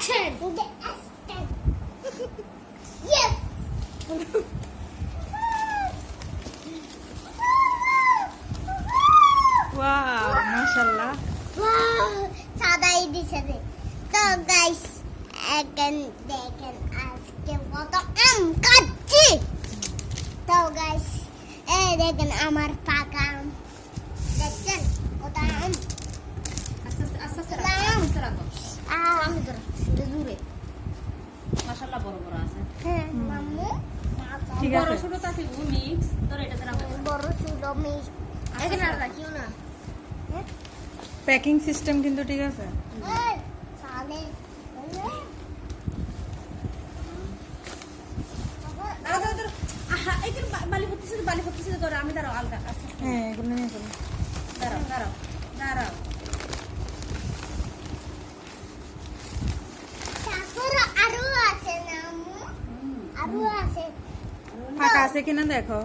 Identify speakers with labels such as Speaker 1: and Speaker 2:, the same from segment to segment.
Speaker 1: Action! Yes!
Speaker 2: Wow মাশাআল্লাহ
Speaker 1: Wow! সাদাই দিছে রে। তো গাইস এখন দেখেন আজকে কত আম কাটছি তো গাইস এই দেখেন আমার পাকা আম দেখছেন কত আম
Speaker 3: আস্তে মাশাআল্লাহ বড় বড় আছে।
Speaker 1: হ্যাঁ মামু
Speaker 2: ঠিক
Speaker 3: বড়
Speaker 2: আছে
Speaker 3: ছোট থাকে ও মিক্স? তোর এটাতে রাখো
Speaker 1: বড় ছিল মিস
Speaker 3: এখানে আর রাখিও না।
Speaker 2: প্যাকিং সিস্টেম কিন্তু ঠিক আছে।
Speaker 3: বালি। পড়তেছে বালি ধরো আমি দাঁড়াও আলগা। আস্তে
Speaker 2: হ্যাঁ এগুলো নিয়ে
Speaker 3: দাঁড়াও দাঁড়াও দাঁড়াও
Speaker 1: তারপর আরও আছে না আম্মু আরও আছে
Speaker 2: ফাঁকা আছে কিনা দেখো।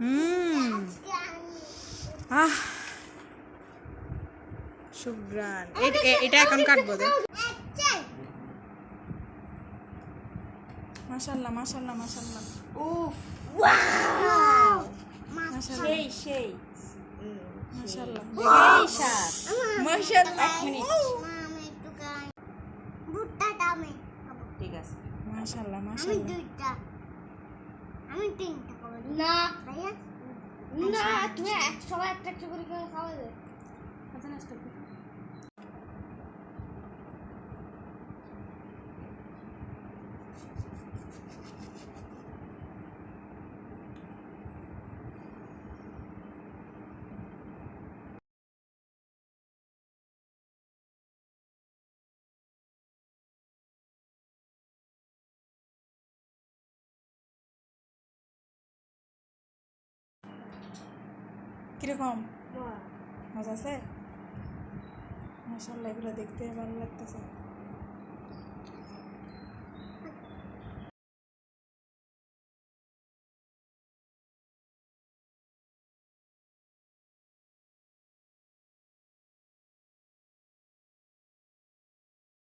Speaker 2: হুম। আহ। সুগ্রান এটা এখন কাটবো দে। মাশাল্লাহ মাশাল্লাহ মাশাল্লাহ
Speaker 3: উফ।
Speaker 2: মাশাল্লাহ
Speaker 3: সেই সেই।
Speaker 2: মাশাল্লাহ
Speaker 3: সেই।
Speaker 2: মাশাল্লাহ
Speaker 1: আমি
Speaker 3: ঠিক আছে।
Speaker 2: মাশাল্লাহ
Speaker 1: আমি
Speaker 2: মাশাল্লাহ
Speaker 1: দুইটা আমি তিনটা খাব।
Speaker 3: না। না তুমি এক সবাই একটা একটা করে করে খাওয়াবে আচ্ছা না
Speaker 2: কীরকম? মজা আছে? মশাল্লা এগুলো দেখতে ভালো লাগতেছে।